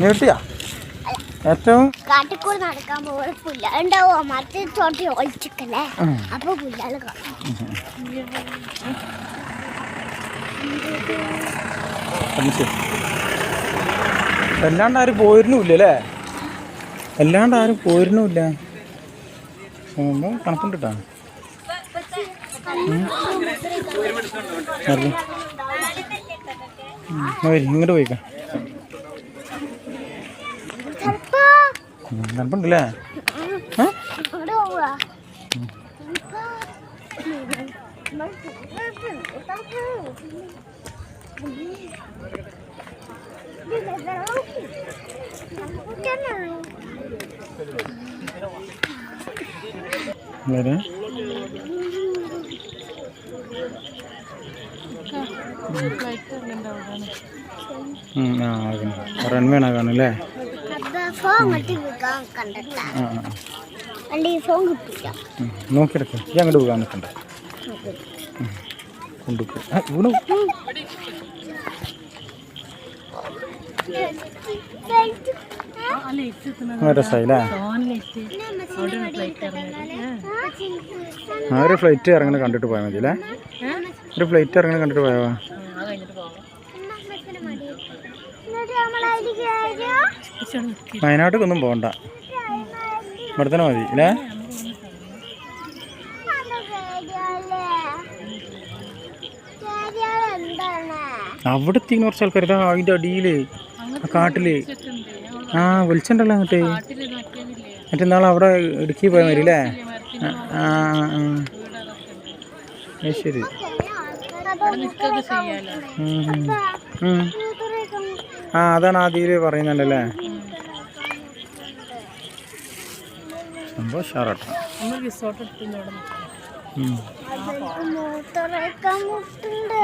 നീട്ടിയാ ഏറ്റവും കാട്ടിക്കൂടി നടക്കാൻ പോകുന്ന പുല്ല ഉണ്ടാവോ ഒളിച്ചിക്കല്ലേ. അപ്പൊ പുല്ലാൾ ആരും പോയിരുന്നില്ല അല്ലേ ആരും പോയിരുന്നില്ല സംഭവം കണക്കുണ്ട് കേട്ടോ ഇങ്ങോട്ട് പോയിക്കാം ചെലപ്പോ കണക്കുണ്ടല്ലേ അല്ല. നോക്കിയെടുക്ക്. അങ്ങോട്ട് പോകാൻ നിൽക്കണ്ട. ഇവിടെ ഒരു ഫ്ലൈറ്റ് ഇറങ്ങണ കണ്ടിട്ട് പോയാൽ മതി അല്ലേ ഒരു ഫ്ലൈറ്റ് ഇറങ്ങണ കണ്ടിട്ട് പോയാ? വയനാട്ടിലൊന്നും പോകണ്ട ഇവിടെ തന്നെ മതി അല്ലേ? അവിടെ എത്തിക്കുന്ന കുറച്ച് ആൾക്കാർ ഇതാ അതിന്റെ അടിയിൽ കാട്ടിൽ. ആ വിളിച്ചിട്ടുണ്ടല്ലോ അങ്ങോട്ട്. മറ്റന്നാൾ അവിടെ ഇടുക്കി പോയാൽ മതി അല്ലേ? ആ ആ ആ. ശരി. ആ അതാണ് ആദ്യം പറയുന്നുണ്ടല്ലേ? സംഭവം ഷാറാട്ടോ മുട്ടുണ്ട്.